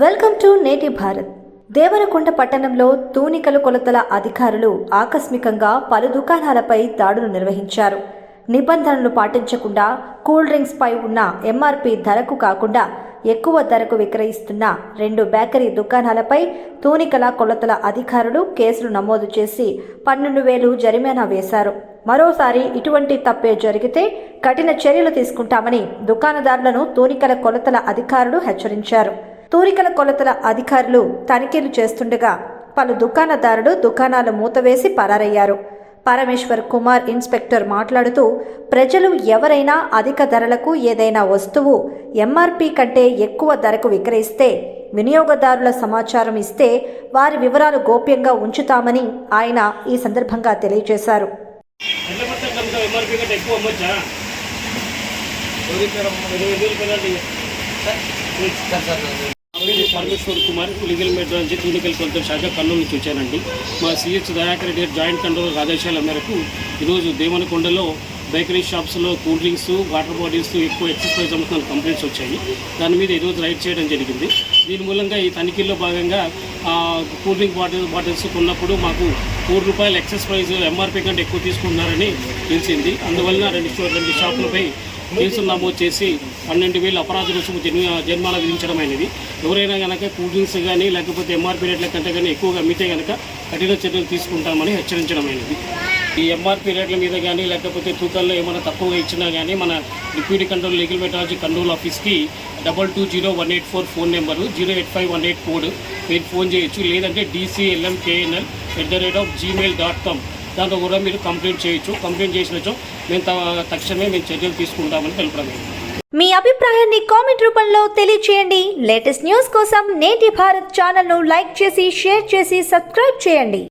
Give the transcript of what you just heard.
Welcome to నేటి భారత్. దేవరకొండ పట్టణంలో తూనికలు కొలతల అధికారులు ఆకస్మికంగా పలు దుకాణాలపై దాడులు నిర్వహించారు. నిబంధనలు పాటించకుండా కూల్ డ్రింక్స్ పై ఉన్న ఎంఆర్పి ధరకు కాకుండా ఎక్కువ ధరకు విక్రయిస్తున్న రెండు బేకరీ దుకాణాలపై తూనికల కొలతల అధికారులు కేసులు నమోదు చేసి పన్నెండు వేలు జరిమానా వేశారు. మరోసారి ఇటువంటి తప్పే జరిగితే కఠిన చర్యలు తీసుకుంటామని దుకాణదారులను తూనికల కొలతల అధికారులు హెచ్చరించారు. తూనికల కొలతల అధికారులు తనిఖీలు చేస్తుండగా పలు దుకాణదారులు దుకాణాలు మూతవేసి పరారయ్యారు పరమేశ్వర్ కుమార్ ఇన్స్పెక్టర్ మాట్లాడుతూ ప్రజలు ఎవరైనా అధిక ధరలకు ఏదైనా వస్తువు ఎంఆర్పి కంటే ఎక్కువ ధరకు విక్రయిస్తే వినియోగదారుల సమాచారం ఇస్తే వారి వివరాలు గోప్యంగా ఉంచుతామని ఆయన ఈ సందర్భంగా తెలియజేశారు ఎట్ల పడితే కనుక పరమేశ్వర్ కుమార్ లీగల్ మెట్రో నుంచి క్లినికల్ కొలత శాఖ కర్నూలు నుంచి వచ్చానండి మా CH Dayakar Reddy joint control ఆదేశాల మేరకు ఈరోజు దేవనకొండలో బేకరీ షాప్స్లో కూల్ డ్రింక్స్ వాటర్ బాటిల్స్ ఎక్కువ ఎక్సర్సైజ్ అమ్ముతున్న కంప్లైంట్స్ వచ్చాయి. దాని మీద ఈరోజు రైడ్ చేయడం జరిగింది. దీని మూలంగా ఈ తనిఖీల్లో భాగంగా కూల్ డ్రింక్ బాటిల్ బాటిల్స్ కొన్నప్పుడు మాకు మూడు రూపాయలు ఎక్సెస్ ప్రైస్ ఎంఆర్పీ కంటే ఎక్కువ తీసుకుంటున్నారని తెలిసింది. అందువలన రెండు రెండు షాపులపై కేసులు నమోదు చేసి పన్నెండు వేలు అపరాధ రుసుము జన్మ విధించడం అనేది ఎవరైనా కనుక కూల్ డ్రింక్స్ కానీ లేకపోతే ఎంఆర్పీ రేట్ల కంటే కానీ ఎక్కువగా అమ్మితే కనుక కఠిన చర్యలు తీసుకుంటామని హెచ్చరించడం అనేది ఈ ఎంఆర్పీ రేట్ల మీద కానీ లేకపోతే తూకాల్లో ఏమైనా తక్కువగా ఇచ్చినా కానీ మన deputy control legal metrology control ఆఫీస్కి double two zero one eight four phone number zero eight five one eight code మీరు ఫోన్ చేయొచ్చు. లేదంటే DCLM KNL at the rate of Gmail dot com దాంతో కూడా మీరు కంప్లైంట్ చేయొచ్చు కంప్లైంట్ చేసినచో మేము తక్షణమే మేము చర్యలు తీసుకుంటామని తెలపడం మీ అభిప్రాయాన్ని కామెంట్ రూపంలో తెలియచేయండి. లేటెస్ట్ న్యూస్ కోసం నేటి భారత్ ఛానల్ను లైక్ చేసి షేర్ చేసి సబ్స్క్రైబ్ చేయండి.